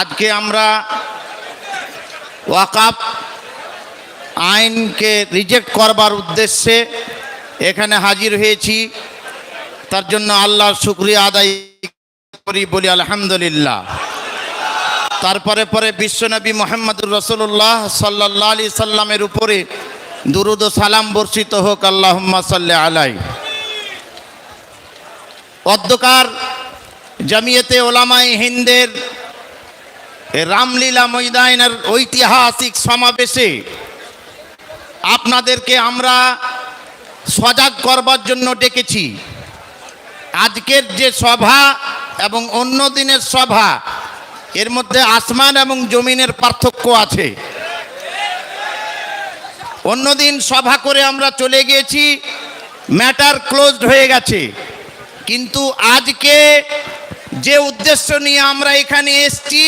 আজকে আমরা ওয়াকাপ আইনকে রিজেক্ট করবার উদ্দেশ্যে এখানে হাজির হয়েছি। তার জন্য আল্লাহর শুক্রিয়া আদায় করি বলি আলহামদুলিল্লাহ। তারপরে পরে বিশ্বনবী মোহাম্মদুর রসুল্লাহ সাল্লাহ আলি সাল্লামের উপরে দুরুদ সালাম বর্ষিত হোক আল্লাহ সাল্লি আলাই অধ্যকার জামিয়েতে ওলামাই হিন্দের রামলীলা ময়দানের ঐতিহাসিক সমাবেশে আপনাদেরকে আমরা সজাগ করবার জন্য ডেকেছি। আজকের যে সভা এবং অন্য দিনের সভা, এর মধ্যে আসমান এবং জমিনের পার্থক্য আছে। অন্যদিন সভা করে আমরা চলে গিয়েছি, ম্যাটার ক্লোজড হয়ে গেছে। কিন্তু আজকে যে উদ্দেশ্য নিয়ে আমরা এখানে এসছি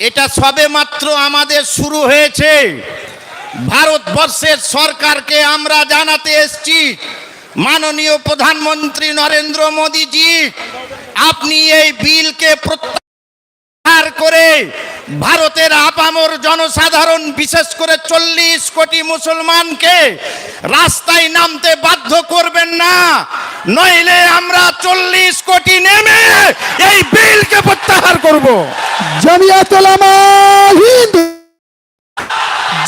এটা সবে মাত্র আমাদের শুরু হয়েছে। ভারতবর্ষের সরকারকে আমরা জানাতে এসছি, মাননীয় প্রধানমন্ত্রী নরেন্দ্র মোদীজি, আপনি এই বিলকে প্রত্যাহার করে ভারতের আপামর জনসাধারণ বিশেষ করে চল্লিশ কোটি মুসলমানকে রাস্তায় নামতে বাধ্য করবেন না। নইলে আমরা চল্লিশ কোটি নেমে এই বিলকে প্রত্যাহার করব। জমিয়াত হিন্দ।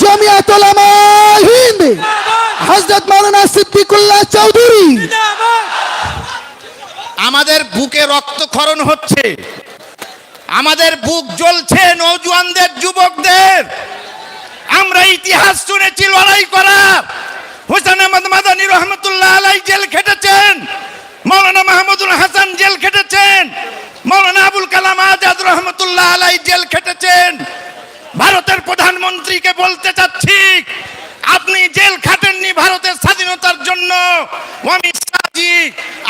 জমিয়াত হিন্দ। হযরত মাওলানা সিদ্দিকুল্লাহ চৌধুরী। আমাদের বুকে রক্তক্ষরণ হচ্ছে। আমাদের বুক জ্বলছে নৌজওয়ানদের, যুবকদের। আমরা ইতিহাস শুনেছি, লড়াই করার হোসেন আহমদ মাদানী রহমতুল্লাহ আলাই জেল খেটেছেন। মৌলানা মাহমুদুল হাসান জেল খেটেছেন। মৌলানা আবুল কালাম আজাদ রহমতুল্লাহ আলাই জেল খেটেছেন। ভারতের প্রধানমন্ত্রীকে বলতে চাচ্ছি, আপনি জেল খাটেননি ভারতের স্বাধীনতার জন্য। অমিত শাহজি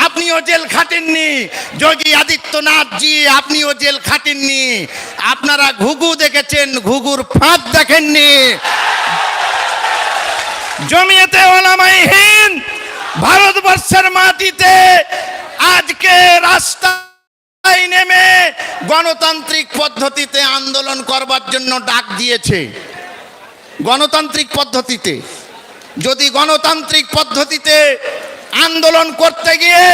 আপনিও জেল খাটেননি। যোগী আদিত্যনাথ জি, আপনিও জেল খাটেননি। আপনারা ঘুঘু দেখেছেন, ঘুঘুর ফাঁদ দেখেননি। জমিয়েতে ওলামাইহীন ভারতবর্ষের মাটিতে আজকে রাস্তা নেমে গণতান্ত্রিক পদ্ধতিতে আন্দোলন করবার জন্য ডাক দিয়েছে। গণতান্ত্রিক পদ্ধতিতে। যদি গণতান্ত্রিক পদ্ধতিতে আন্দোলন করতে গিয়ে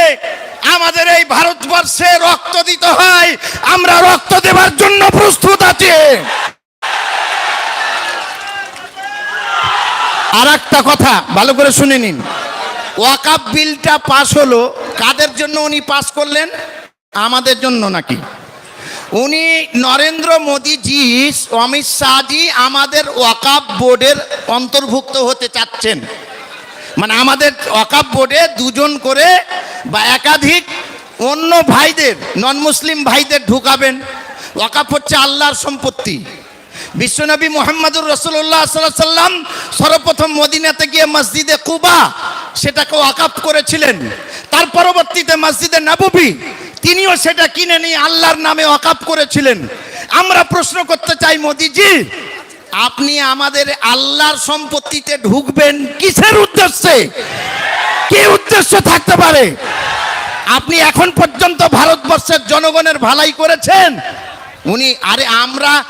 আমাদের এই ভারতবর্ষে রক্ত দিতে হয়, আমরা রক্ত দেবার জন্য প্রস্তুত আছি। আর একটা কথা, ভালো করে শুনে নিন। ওয়াকাপ বিলটা পাশ হলো, কাদের জন্য উনি পাস করলেন? আমাদের জন্য নাকি? উনি নরেন্দ্র মোদীজি, অমিত শাহজি আমাদের ওয়াকাপ বোর্ডের অন্তর্ভুক্ত হতে চাচ্ছেন। মানে আমাদের ওয়াকাপ বোর্ডে দুজন করে বা একাধিক অন্য ভাইদের নন মুসলিম ভাইদের ঢুকাবেন। ওয়াকাপ হচ্ছে আল্লাহর সম্পত্তি। বিশ্বনবী মোহাম্মদুর রসুল্লাহ সাল্লাম সর্বপ্রথম মদিনাতে গিয়ে মসজিদে কুবা, সেটাকে ওয়াকাপ করেছিলেন। তার পরবর্তীতে মসজিদে নববী, তিনিও সেটা কিনে নিয়ে আল্লাহর নামে ওয়াকাপ করেছিলেন। আমরা প্রশ্ন করতে চাই মোদিজি আপনি আমাদের আল্লাহর সম্পত্তিতে ঢুকবেন কিসের উদ্দেশ্যে? কি উদ্দেশ্য থাকতে পারে? আপনি এখন পর্যন্ত ভারতবর্ষের জনগণের ভালাই করেছেন। উনি, আরে আমরা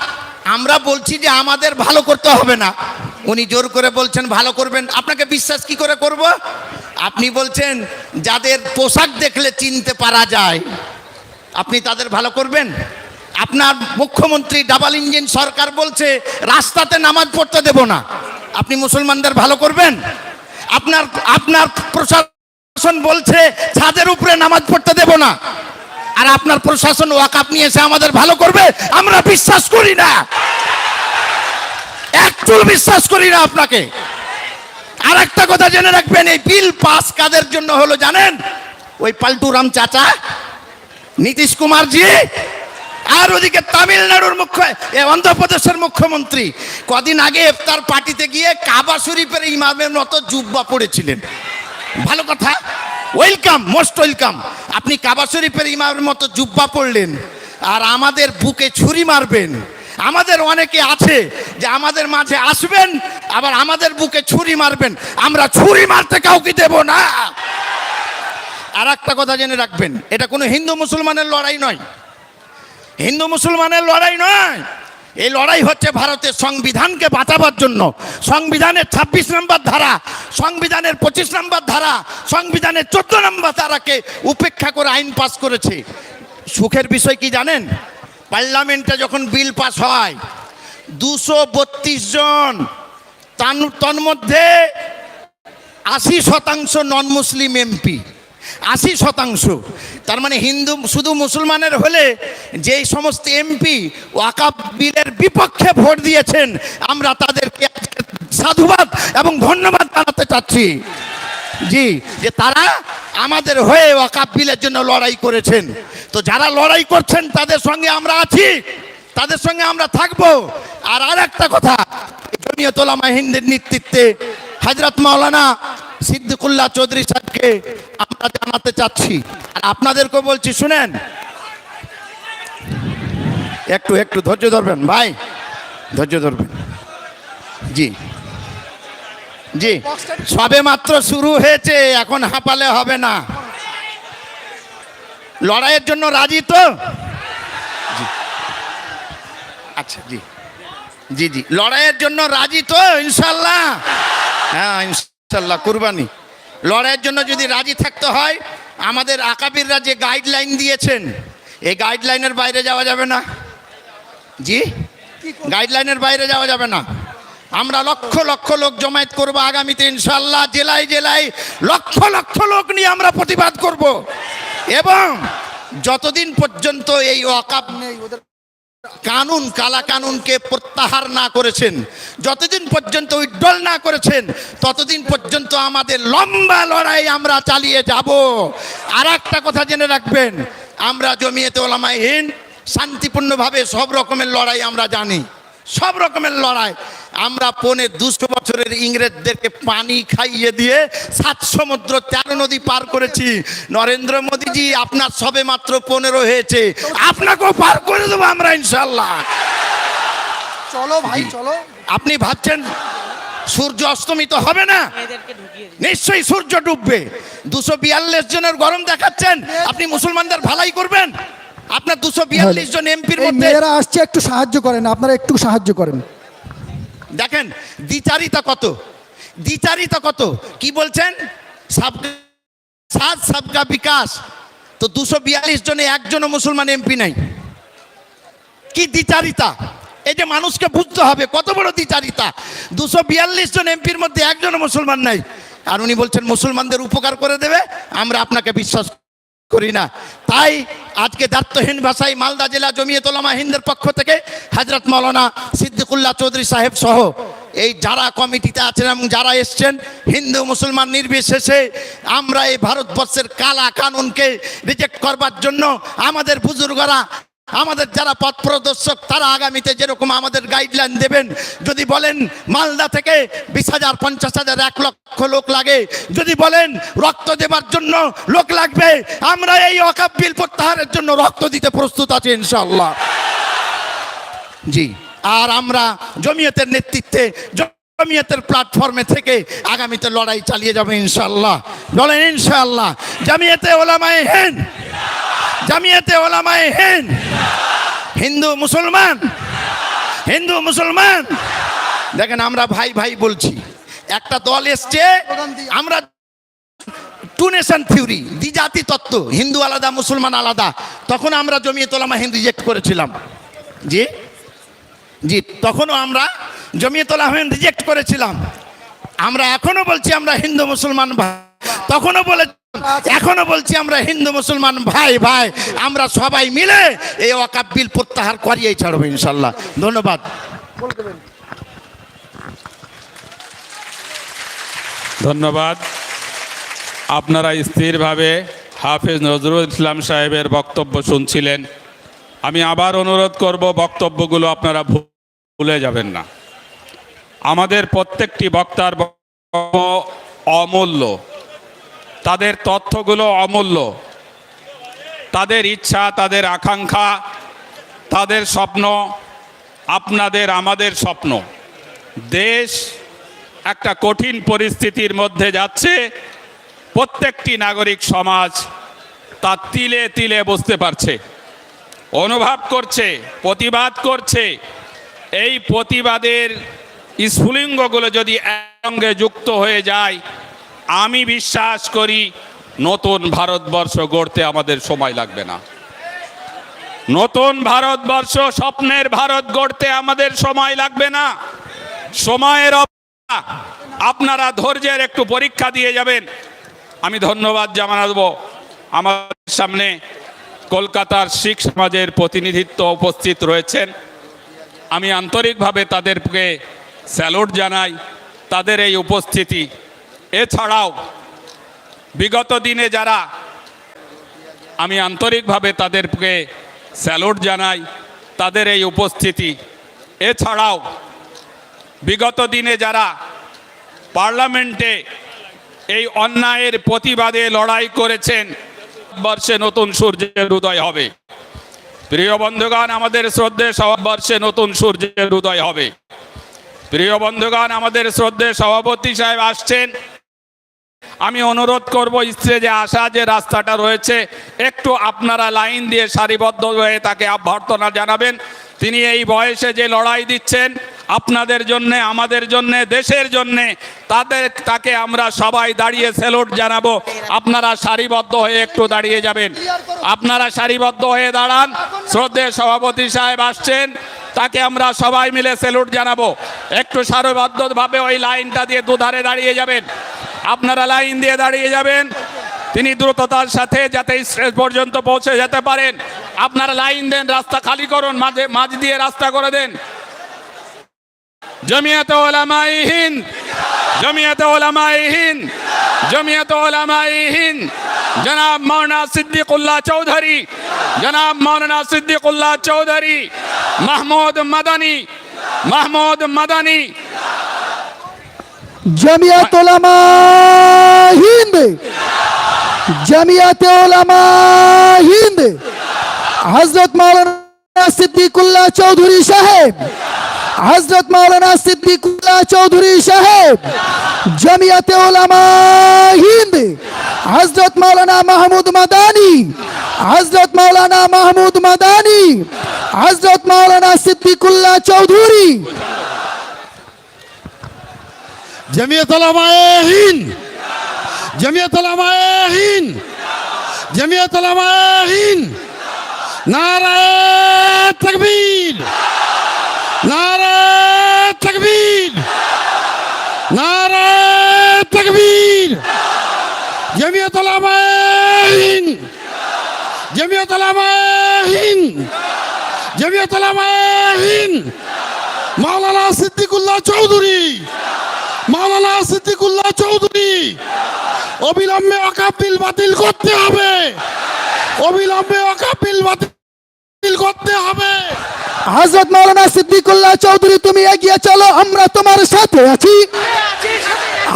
আমরা বলছি যে আমাদের ভালো করতে হবে না। উনি জোর করে বলছেন, ভালো করবেন। আপনাকে বিশ্বাস কি করে করব? আপনি বলছেন, যাদের পোশাক দেখলে চিনতে পারা যায়, আপনি তাদের ভালো করবেন? আপনার মুখ্যমন্ত্রী ডাবল ইঞ্জিন সরকার বলছে, রাস্তাতে নামাজ পড়তে দেব না। আপনি মুসলমানদের ভালো করবেন? আপনার আপনার প্রশাসন বলছে, ছাদের উপরে নামাজ পড়তে দেব না। আর আপনার প্রশাসন ওয়াকাপ নিয়ে এসে আমাদের ভালো করবে? আমরা বিশ্বাস করি না। একটু বিশ্বাস করি না আপনাকে। আর একটা কথা জেনে রাখবেন, এই বিল পাস কাদের জন্য হলো জানেন? ওই পাল্টুরাম চাচা, নীতিশ কুমার জি আর ওদিকে তামিলনাড়ুর মুখ্য অন্ধ্রপ্রদেশের মুখ্যমন্ত্রী। কদিন আগে ইফতার পার্টিতে গিয়ে কাবা শরীফের ইমামের মতো জুব্বা পড়েছিলেন। ভালো কথা। Welcome, most welcome. আপনি কাবা শরীফের ইমামের মতো জুব্বা পড়লেন, আর আমাদের বুকে ছুরি মারবেন। আমাদের অনেকে আছে যে আমাদের মাঝে আসবেন, আবার আমাদের বুকে ছুরি মারবেন। আমরা ছুরি মারতে কাউকে দেব না। আর একটা কথা জেনে রাখবেন, এটা কোনো হিন্দু মুসলমানের লড়াই নয়। হিন্দু মুসলমানের লড়াই নয়। এই লড়াই হচ্ছে ভারতের সংবিধানকে বাঁচাবার জন্য। সংবিধানের ২৬ নম্বর ধারা, সংবিধানের পঁচিশ নম্বর ধারা, সংবিধানের চোদ্দ নম্বর ধারাকে উপেক্ষা করে আইন পাস করেছে। সুখের বিষয় কি জানেন? পার্লামেন্টে যখন বিল পাস হয়, দুশো বত্রিশ জন তান- তন্মধ্যে আশি শতাংশ নন মুসলিম এমপি। আশি শতাংশ। তার মানে হিন্দু, শুধু মুসলমানের হলে যেই সমস্ত এমপি ওয়াকাব বিলের বিপক্ষে ভোট দিয়েছেন, আমরা তাদেরকে সাধুবাদ এবং ধন্যবাদ জানাতে চাচ্ছি। জি, যে তারা আমাদের হয়ে ওয়াকাব বিলের জন্য লড়াই করেছেন। তো যারা লড়াই করছেন, তাদের সঙ্গে আমরা আছি, তাদের সঙ্গে আমরা থাকব। আর আর একটা কথা জমিয়তোলামা হিন্দের নেতৃত্বে হজরত মাওলানা সিদ্দিকুল্লাহ চৌধুরী সাহেবকে আমরা জানাতে চাচ্ছি। আর আপনাদেরকে বলছি, শুনেন। একটু একটু ধৈর্য ধরবেন, ভাই। ধৈর্য ধরবেন। জি। জি। সবে মাত্র শুরু হয়েছে, এখন হাঁপালে হবে না। লড়াইয়ের জন্য রাজি তো? জি। আচ্ছা জি। জি জি। লড়াইয়ের জন্য রাজি তো, ইনশাল্লাহ? হ্যাঁ ইনশাল্লাহ, কুরবানি। লড়াইয়ের জন্য যদি রাজি থাকতে হয়, আমাদের আকাবিররা যে গাইডলাইন দিয়েছেন, এই গাইডলাইনের বাইরে যাওয়া যাবে না। জি? গাইডলাইনের বাইরে যাওয়া যাবে না। আমরা লক্ষ লক্ষ লোক জমায়েত করব আগামীতে ইনশাল্লাহ জেলায় জেলায় লক্ষ লক্ষ লোক নিয়ে আমরা প্রতিবাদ করব। এবং যতদিন পর্যন্ত এই ওয়াকাব নেই, ওদের কানুন, কালা কানুনকে প্রত্যাহার না করেছেন। যতদিন পর্যন্ত উজ্জ্বল না করেছেন, ততদিন পর্যন্ত আমাদের লম্বা লড়াই আমরা চালিয়ে যাব। আর একটা কথা জেনে রাখবেন, আমরা জমিয়েতে ওলামাইহীন শান্তিপূর্ণভাবে সব রকমের লড়াই আমরা জানি। সব রকমের লড়াই। আমরা পৌনে দুশো বছরের ইংরেজদেরকে পানি খাইয়ে দিয়ে সাত সমুদ্র তেরো নদী পার করেছি। নরেন্দ্র মোদীজি আপনার সবে মাত্র পনেরো হয়েছে। আপনাকেও পার করে দেবো আমরা ইনশাল্লাহ চলো ভাই চলো। আপনি ভাবছেন সূর্য অস্তমিত হবে না? নিশ্চয়ই সূর্য ডুববে। দুশো বিয়াল্লিশ জনের গরম দেখাচ্ছেন। আপনি মুসলমানদের ভালাই করবেন? আপনার দুশো বিয়াল্লিশ জন এমপির মধ্যে মেয়েরা আসছে একটু সাহায্য করেন আপনারা একটু সাহায্য করেন। দেখেন দ্বিচারিতা কত? দ্বিচারিতা কত? কি বলছেন? সাব সাত সাবকা বিকাশ। তো দুশো বিয়াল্লিশ জনে একজনও মুসলমান এমপি নাই। কি দ্বিচারিতা? এই যে মানুষকে বুঝতে হবে কত বড় দ্বিচারিতা? দুশো বিয়াল্লিশ জন এমপির মধ্যে একজনও মুসলমান নাই। আর উনি বলছেন মুসলমানদের উপকার করে দেবে আমরা আপনাকে বিশ্বাস করি না। তাই আজকে দায়িত্বহীন ভাষায় মালদা জেলা জমিয়ে তোলামা হিন্দের পক্ষ থেকে হাজরত মৌলানা সিদ্দিকুল্লাহ চৌধুরী সাহেব সহ এই যারা কমিটিতে আছেন এবং যারা এসছেন, হিন্দু, মুসলমান নির্বিশেষে আমরা এই ভারতবর্ষের কালা কানুনকে রিজেক্ট করবার জন্য আমাদের বুজুর্গরা আমাদের যারা পথ প্রদর্শক, তারা আগামীতে যেরকম আমাদের গাইডলাইন দেবেন, যদি বলেন মালদা থেকে বিশ হাজার, পঞ্চাশ হাজার, এক লক্ষ লোক লাগে, যদি বলেন রক্ত দেবার জন্য লোক লাগবে, আমরা এই অকাপ বিল প্রত্যাহারের জন্য রক্ত দিতে প্রস্তুত আছি ইনশাল্লাহ জি, আর আমরা জমিয়তের নেতৃত্বে, জমিয়তের প্ল্যাটফর্মে থেকে আগামীতে লড়াই চালিয়ে যাবে ইনশাল্লাহ বলেন ইনশাল্লাহ জামিয়াতে ওলামায়ে হেন জামিয়াতে ওলামায়ে হেন হিন্দু মুসলমান। হিন্দু মুসলমান। দেখেন আমরা ভাই ভাই বলছি, একটা দল এসছে, আমরা টু নেশন থিওরি দ্বিজাতি তত্ত্ব, হিন্দু আলাদা, মুসলমান আলাদা। তখন আমরা জমিয়ে তোলামা হিন্দু রিজেক্ট করেছিলাম। জি? জি, তখনও আমরা জমিয়ে তোলা রিজেক্ট করেছিলাম। আমরা এখনও বলছি আমরা হিন্দু মুসলমান তখনও বলে এখনও বলছি আমরা হিন্দু, মুসলমান, ভাই ভাই, আমরা সবাই মিলে এই ওয়াকাব প্রত্যাহার করিয়েই ছাড়বো ইনশাল্লাহ। ধন্যবাদ। ধন্যবাদ। আপনারা স্থিরভাবে হাফেজ নজরুল ইসলাম সাহেবের বক্তব্য শুনছিলেন। আমি আবার অনুরোধ করব, বক্তব্যগুলো আপনারা ভুলে যাবেন না। আমাদের প্রত্যেকটি বক্তার অমূল্য। তাদের তথ্যগুলো অমূল্য। তাদের ইচ্ছা, তাদের আকাঙ্ক্ষা, তাদের স্বপ্ন, আপনাদের, আমাদের স্বপ্ন। দেশ একটা কঠিন পরিস্থিতির মধ্যে যাচ্ছে, প্রত্যেকটি নাগরিক সমাজ তা তিলে তিলে বুঝতে পারছে। অনুভব করছে, প্রতিবাদ করছে। এই প্রতিবাদের স্ফুলিঙ্গগুলো যদি একসঙ্গে যুক্ত হয়ে যায় আমি বিশ্বাস করি নতুন ভারতবর্ষ গড়তে আমাদের সময় লাগবে না। নতুন ভারতবর্ষ, স্বপ্নের ভারত গড়তে আমাদের সময় লাগবে না। সময়ের। আপনারা ধৈর্যের একটু পরীক্ষা দিয়ে যাবেন। আমি ধন্যবাদ জানা দেবো আমাদের সামনে কলকাতার শিখ সমাজের প্রতিনিধিত্ব উপস্থিত রয়েছেন। আমি আন্তরিকভাবে তাদেরকে স্যালুট জানাই। তাদের এই উপস্থিতি এছাড়াও বিগত দিনে যারা আমি আন্তরিকভাবে তাদেরকে স্যালুট জানাই, তাদের এই উপস্থিতি। এছাড়াও বিগত দিনে যারা পার্লামেন্টে এই অন্যায়ের প্রতিবাদে লড়াই করেছেন বর্ষে নতুন সূর্যের উদয় হবে। প্রিয় বন্ধুগণ, আমাদের শ্রদ্ধে সভাবর্ষে নতুন সূর্যের উদয় হবে। প্রিয় বন্ধুগণ, আমাদের শ্রদ্ধে সভাপতি সাহেব আসছেন। আমি অনুরোধ করব স্টেজে আসা যে রাস্তাটা রয়েছে, একটু আপনারা লাইন দিয়ে সারিবদ্ধ হয়ে তাকে অভ্যর্থনা জানাবেন। তিনি এই বয়সে যে লড়াই দিচ্ছেন, আপনাদের জন্য, আমাদের জন্য, দেশের জন্য, তাদের, তাকে আমরা সবাই দাঁড়িয়ে স্যালুট জানাব। আপনারা সারিবদ্ধ হয়ে একটু দাঁড়িয়ে যাবেন। আপনারা সারিবদ্ধ হয়ে দাঁড়ান। শ্রদ্ধেয় সভাপতি সাহেব আসছেন। তাকে আমরা সবাই মিলে স্যালুট জানাব। একটু সারিবদ্ধভাবে ওই লাইনটা দিয়ে দুধারে দাঁড়িয়ে যাবেন। আপনারা লাইন দিয়ে দাঁড়িয়ে যাবেন। তিনি দ্রুততার সাথে যাতে স্টেজ পর্যন্ত পৌঁছে যেতে পারেন। আপনারা লাইন দেন, রাস্তা খালি করুন, মাঝে, মাঝ দিয়ে রাস্তা করে দেন। জমিয়ত ওলামাই হিন্দ, জমিয়ত ওলামাই হিন্দ, জমিয়ত ওলামাই হিন্দ। জনাব মৌলানা সিদ্দিকুল্লাহ চৌধুরী, জনাব মৌলানা সিদ্দিকুল্লাহ চৌধুরী, মাহমুদ মাদানী মাহমুদ মাদানী জমিয়াত ওলামা হিন্দ। জমিয়াত ওলামা হিন্দ। হজরত মাওলানা সিদ্দিকুল্লাহ চৌধুরী সাহেব। হজরত মাওলানা সিদ্দিকুল্লাহ চৌধুরী সাহেব। জমিয়াতে ওলামা হিন্দ। হজরত মাওলানা মাহমুদ মাদানী। হজরত মাওলানা মাহমুদ মাদানী। হজরত মাওলানা সিদ্দিকুল্লাহ চৌধুরী। জমিয়ত ওলামায়ে হিন্দ জমিয়ত ওলামায়ে হিন্দ জমিয়ত ওলামায়ে হিন্দ নারায়ে তাকবীর নারায়ে তাকবীর নারায়ে তাকবীর জমিয়ত ওলামায়ে হিন্দ জমিয়ত ওলামায়ে হিন্দ জমিয়ত ওলামায়ে হিন্দ মাওলানা সিদ্দিকুল্লাহ চৌধুরী মাওলানা সিদ্দিকুল্লাহ চৌধুরী, অবিলম্বে অকাপ বিল বাতিল করতে হবে। অবিলম্বে অকাপ বিল বাতিল করতে হবে। হজরত মাওলানা সিদ্দিকুল্লাহ চৌধুরী, তুমি এগিয়ে চলো, আমরা তোমার সাথে আছি।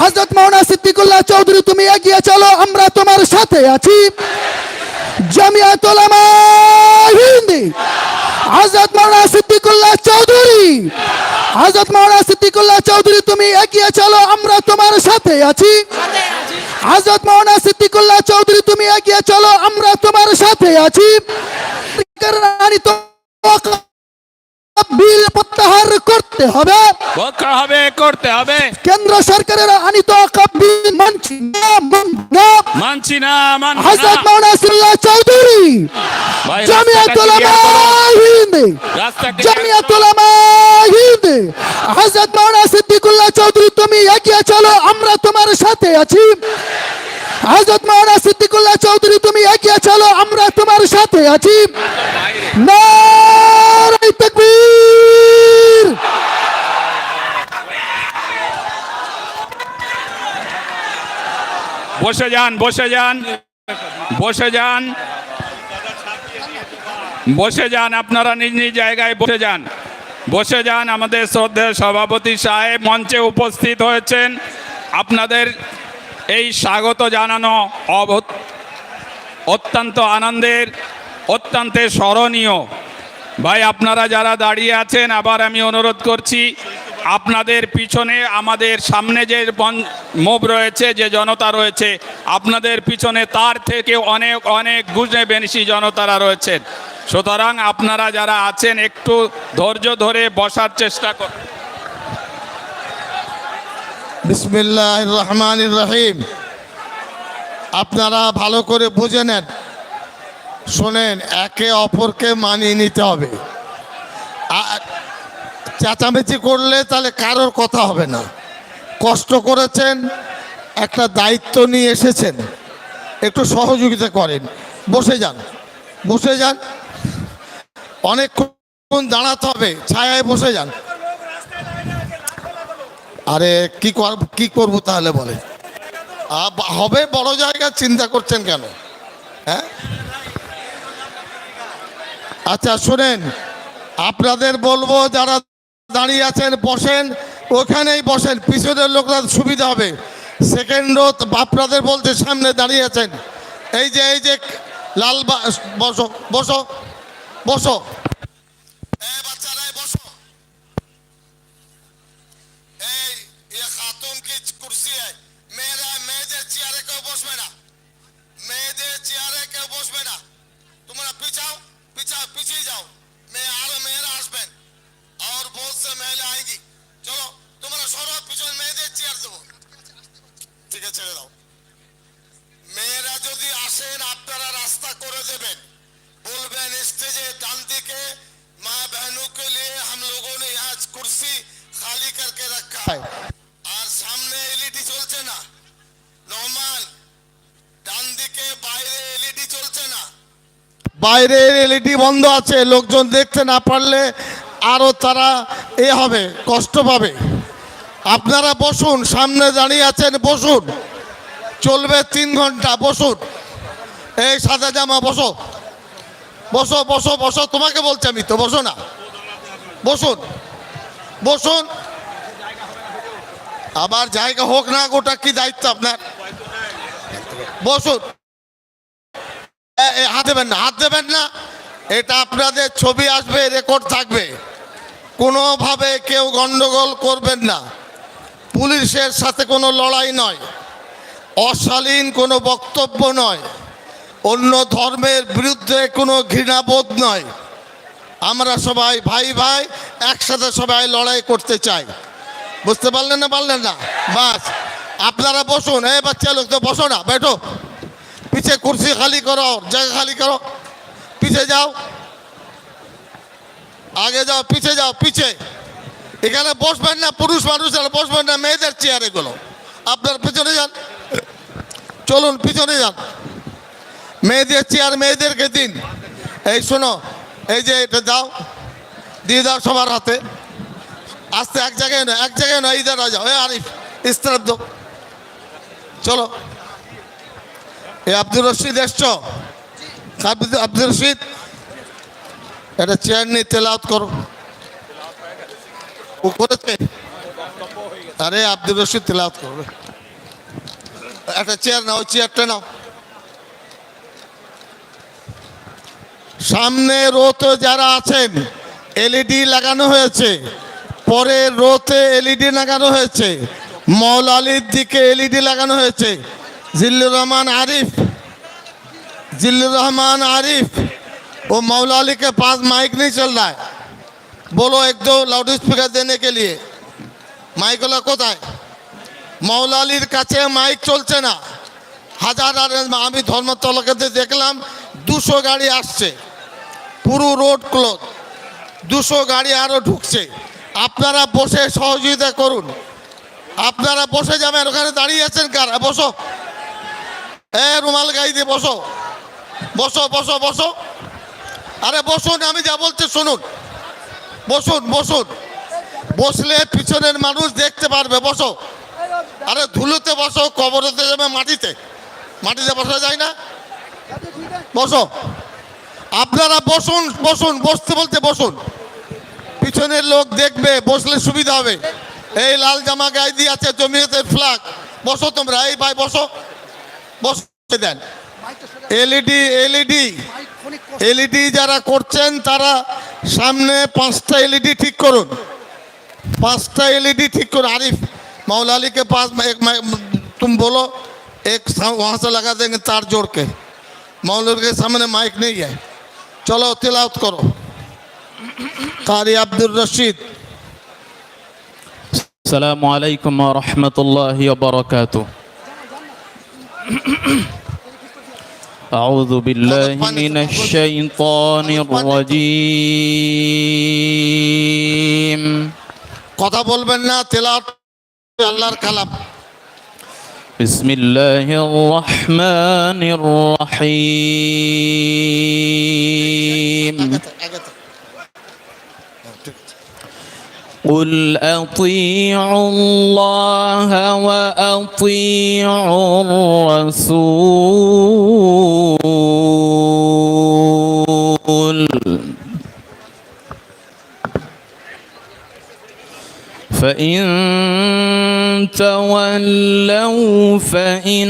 হজরত মাওলানা সিদ্দিকুল্লাহ চৌধুরী, তুমি এগিয়ে চলো, আমরা তোমার সাথে আছি। জামিয়াত উলামা হিন্দি। হজরত মাওলানা সিদ্দিকুল্লাহ চৌধুরী। হজরত মাওলানা সিদ্দিকুল্লাহ চৌধুরী, তুমি এগিয়ে চলো, আমরা তোমার সাথে আছি। হজরত মাওলানা সিদ্দিকুল্লাহ চৌধুরী, তুমি এগিয়ে চলো, আমরা তোমার সাথে আছি। করতে হবে। করতে হবে করতে হবে। কেন্দ্র সরকারের আনিত বিল মানছি না না। মানছি না হযরত না। মাওলানা সিল্লাহ চৌধুরী জামিয়াত উলামা হিন্দ জামিয়াত উলামা হিন্দ। হযরত মাওলানা সিদ্দিকুল্লাহ চৌধুরী তুমি এগিয়ে চলো আমরা তোমার সাথে আছি। হযরত মাওলানা সিদ্দিকুল্লাহ চৌধুরী তুমি এগিয়ে চলো আমরা তোমার সাথে আছি। নারে তাকবীর। বসে যান বসে যান বসে যান বসে যান, আপনারা নিজ নিজ জায়গায় বসে যান। বসে যান, আমাদের শ্রদ্ধেয় সভাপতি সাহেব মঞ্চে উপস্থিত হয়েছেন। আপনাদের এই স্বাগত জানানো অত্যন্ত আনন্দের, অত্যন্ত স্মরণীয়। ভাই, আপনারা যারা দাঁড়িয়ে আছেন, আবার আমি অনুরোধ করছি আপনাদের পিছনে আমাদের সামনে যে মুভ রয়েছে, যে জনতা রয়েছে, আপনাদের পিছনে তার থেকে অনেক অনেক গুণে বেশি জনতারা রয়েছেন। সুতরাং আপনারা যারা আছেন, একটু ধৈর্য ধরে বসার চেষ্টা করুন। বিসমিল্লাহ রহমান রহিম। আপনারা ভালো করে বুঝে নেন। শোনেন, একে অপরকে মানিয়ে নিতে হবে। চেঁচামেচি করলে তাহলে কারোর কথা হবে না। কষ্ট করেছেন, একটা দায়িত্ব নিয়ে এসেছেন। একটু সহযোগিতা করেন। বসে যান বসে যান। অনেকক্ষণ দাঁড়াতে হবে, ছায়ায় বসে যান। আরে, কি কি করব তাহলে বলে হবে বড় জায়গা, চিন্তা করছেন কেন? হ্যাঁ? আচ্ছা শোনেন, আপনাদের বলব যারা দাঁড়িয়ে আছেন, বসেন। ওখানেই বসেন, পিছনের লোকরা সুবিধা হবে। সেকেন্ড রো আপনাদের বলছে, সামনে দাঁড়িয়ে আছেন। এই যে এই যে, লাল বসো বসো বসো। তোমরা পিছাও পিছাও, পিছিয়ে যাও। মেয়ে, আরও মেয়েরা আসবেন। और बहुत से महिला आएगी। চলো তোমরা সরো পিছনে মেয়েদের চেয়ার দেবো ঠিক আছে ছেড়ে দাও মেয়েরা যদি আসেন আপনারা রাস্তা করে দেবেন বলবেন স্টেজে ডান দিকে মা बहनों के लिए हम लोगों ने यहाँ कुर्सी खाली करके रखा। है আর সামনে এলইডি চলছে না নর্মাল ডান দিকে বাইরে এলইডি চলছে না বাইরের এলইডি বন্ধ আছে লোকজন দেখতে না পারলে আরও তারা এ হবে, কষ্ট পাবে। আপনারা বসুন, সামনে দাঁড়িয়ে আছেন, বসুন। চলবে তিন ঘণ্টা, বসুন। এই সাদা জামা, বসো। বসো বসো বসো। তোমাকে বলছি আমি তো, বসো না। বসুন বসুন। আবার জায়গা হোক না গোটা কি দায়িত্ব আপনার? বসুন। হাত দেবেন না, হাত দেবেন না। এটা আপনাদের ছবি আসবে, রেকর্ড থাকবে। কোনোভাবে কেউ গণ্ডগোল করবেন না। পুলিশের সাথে কোনো লড়াই নয়। অশালীন কোনো বক্তব্য নয়। অন্য ধর্মের বিরুদ্ধে কোনো ঘৃণাবোধ নয়। আমরা সবাই ভাই ভাই একসাথে সবাই লড়াই করতে চাই। বুঝতে পারলেন না পারলেন না? বাস, আপনারা বসুন। হ্যাঁ বাচ্চা লোক তো বসো না, বেঠো। পিছিয়ে কুর্সি খালি করো, জায়গা খালি করো। পিছিয়ে যাও। আগে যাও, পিছে যাও, পিছে। এখানে বসবেন না, পুরুষ মানুষ বসবেন না, মেয়েদের চেয়ার এগুলো। আপনার পিছনে যান। চলুন, পিছনে যান। মেয়েদের চেয়ার মেয়েদেরকে দিন। এই শোনো, এই যে এটা দাও, দিয়ে দাও সবার হাতে। আস্তে, এক জায়গায় না এক জায়গায় নয় ইধার যাও। এ আরিফ ইস তরফ দো চলো। এ আব্দুর রশিদ এসছো? আব্দুল আব্দুল রশিদ? একটা চেয়ার নিয়ে তেলাওত করো। ও করেছে? আরে আব্দুল রশিদ তেলাওত করবে। একটা চেয়ার নাও চেয়ারটা নাও। সামনে রোতে যারা আছেন এলইডি লাগানো হয়েছে, পরে রোতে এলইডি লাগানো হয়েছে মৌল আলীর দিকে এলইডি লাগানো হয়েছে। জিল্লুর রহমান আরিফ, জিল্লুর রহমান আরিফ। वो मौलाली के पास माइक नहीं चल रहा है बोलो एक दो लाउड स्पीकर देने के लिए মাইক হলো কোথায় মৌলালির কাছে মাইক চলছে না হাজার আর আমি ধর্মতলাকে দেখলাম দুশো গাড়ি আসছে পুরো রোড ক্লোজ দুশো গাড়ি আরও ঢুকছে আপনারা বসে সহযোগিতা করুন আপনারা বসে যাবেন ওখানে দাঁড়িয়ে আছেন কারা বসো এ রুমাল গাই দিয়ে বসো বসো বসো বসো আরে বসুন, আমি যা বলছি শুনুন। বসুন বসুন। বসলে পিছনের মানুষ দেখতে পারবে, বসো। আরে ধুলোতে বসো, কবরতে যাবে মাটিতে। মাটিতে বসা যায় না? বসো। আপনারা বসুন বসুন, বসতে বলতে বসুন। পিছনের লোক দেখবে, বসলে সুবিধা হবে। এই লাল জামা গায়ে দিয়ে আছে জমিয়তের ফ্ল্যাগ। বসো তোমরা, এই ভাই বসো। বসতে দেন। LED LED. এলইডি যারা করছেন তারা সামনে পাঁচটা এলইডি ঠিক করুন पांचटा एलईडी ठीक करो आरिफ मौलाली के पास में एक मैं तुम बोलो एक वहाँ से लगा देंगे तार जोड़ के मौलाली के सामने माइक नहीं है চলো তেলাওত করো কারি আব্দুর রশিদ السلام عليكم ورحمة الله وبركاته أعوذ بالله من الشيطان الرجيم কথা বলবেন না তেলাওত আল্লাহর কালাম بسم الله الرحمن الرحيم قل أطيعوا الله وأطيعوا الرسول. فإن تولوا فإنما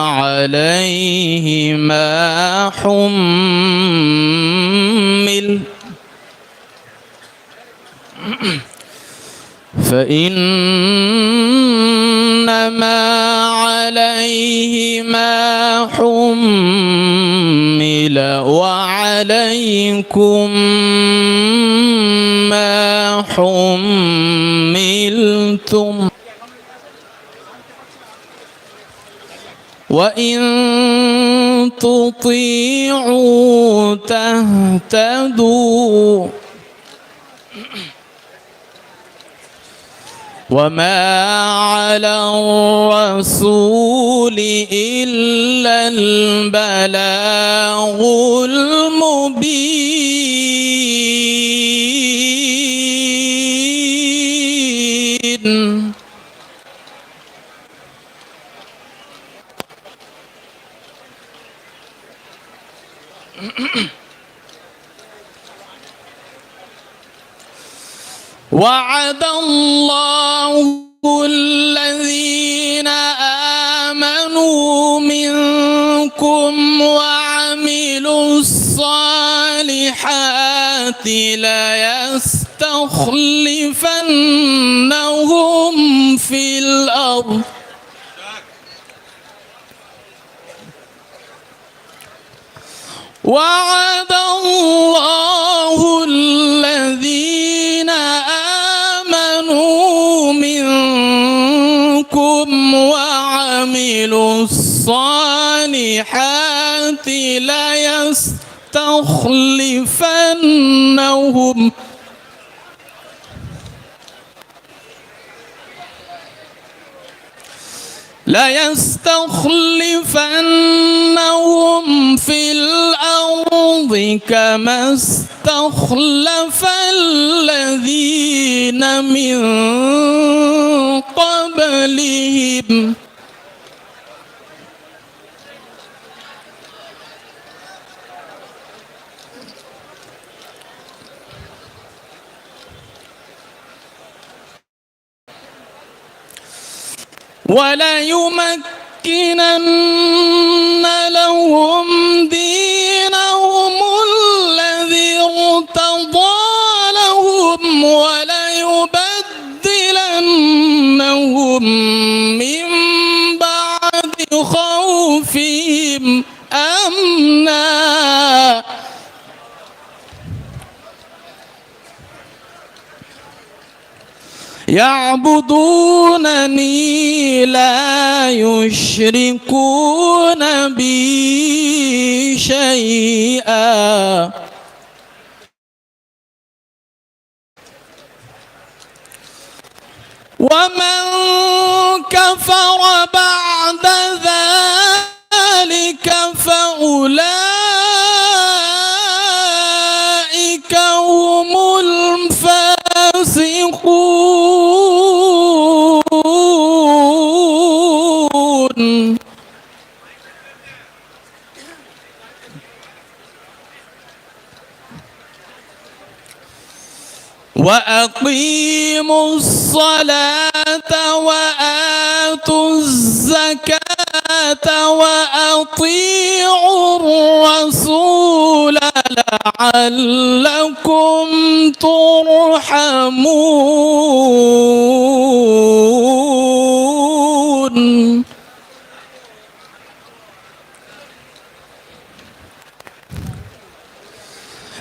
عليه ما حمل فإنما عليه ما حمل وعليكم ما حملتم وإن تطيعوا تهتدوا وما على الرسول إلا البلاغ المبين وعد الله الذين آمنوا منكم وعملوا الصالحات ليستخلفنهم في الأرض. وعد الله الذين وعملوا الصالحات ليستخلفنهم ليستخلفنهم في الأرض كما استخلف الذين من قبلهم. وليمكنن لهم دينهم الذي ارتضى لهم وليبدلنهم من بعد خوفهم. يعبدونني لا يشركون بي شيئا. ومن كفر بعد ذلك فأولئك وأقيموا الصلاة وآتوا الزكاة وأطيعوا الرسول لعلكم ترحمون.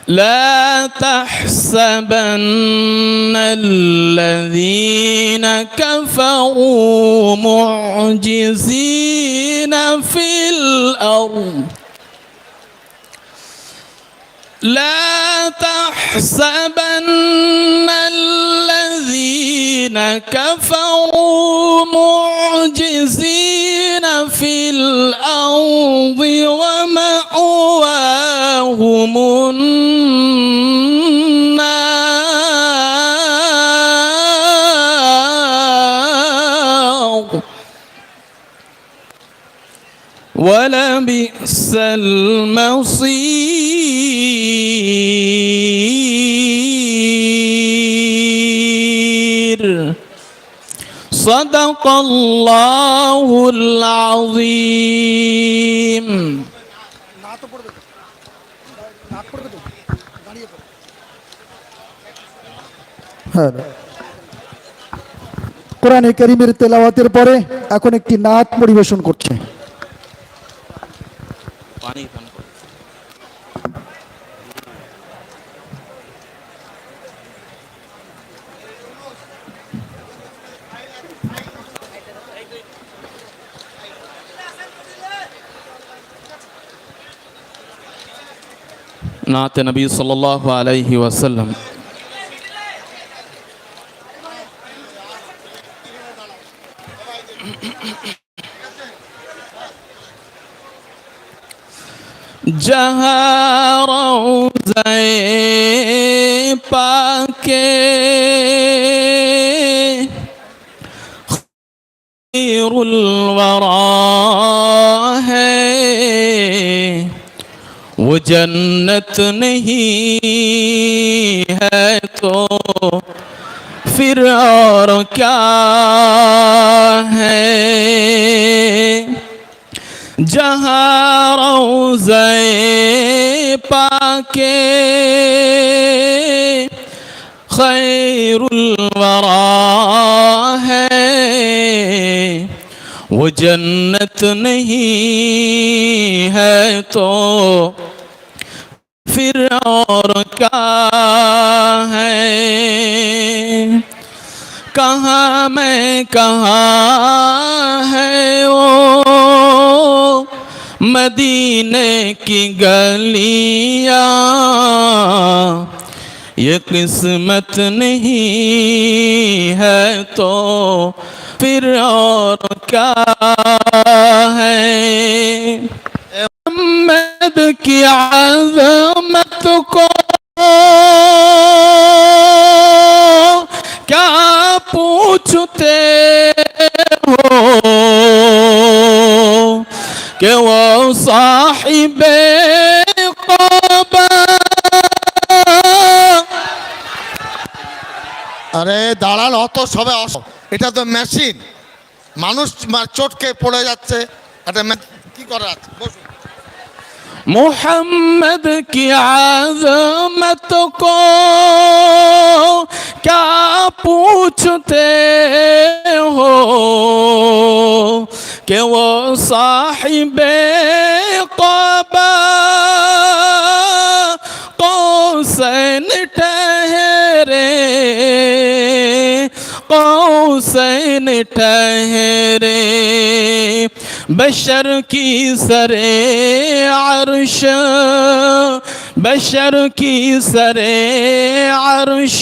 لا تحسبن الذين كفروا معجزين في الأرض. لا تحسبن الذين كفروا معجزين في الأرض ومأواهم النار. ولبئس المصير صدق الله العظيم হ্যাঁ কোরআনে করিমের তেলাওয়াতের পরে এখন একটি নাচ পরিবেশন করছে नात नबी सल्लल्लाहु अलैहि वसल्लम جهر زي باكي خير الورى ہے وہ جنت نہیں ہے تو پھر اور کیا ہے جهارو زي باكي. خير الورى هي وجنة نهي هي تو فرعور کا कहाँ मैं कहाँ है वो? मदीने की गलियाँ। ये किस्मत नहीं है तो फिर और क्या है? मोहम्मद की आजमत को क्या पूछते हो कि वो साहिबे আরে দাঁড়ান অত সবে অস- এটা তো মেশিন মানুষ মা- চটকে পড়ে যাচ্ছে একটা মে- কি করা আছে বসুন मोहम्मद की आजमत को क्या पूछते हो कि वो साहिबे क़बा कौसैन ठहरे कौसैन ठहरे बशर की सरे अरश बशर की सरे अर्श।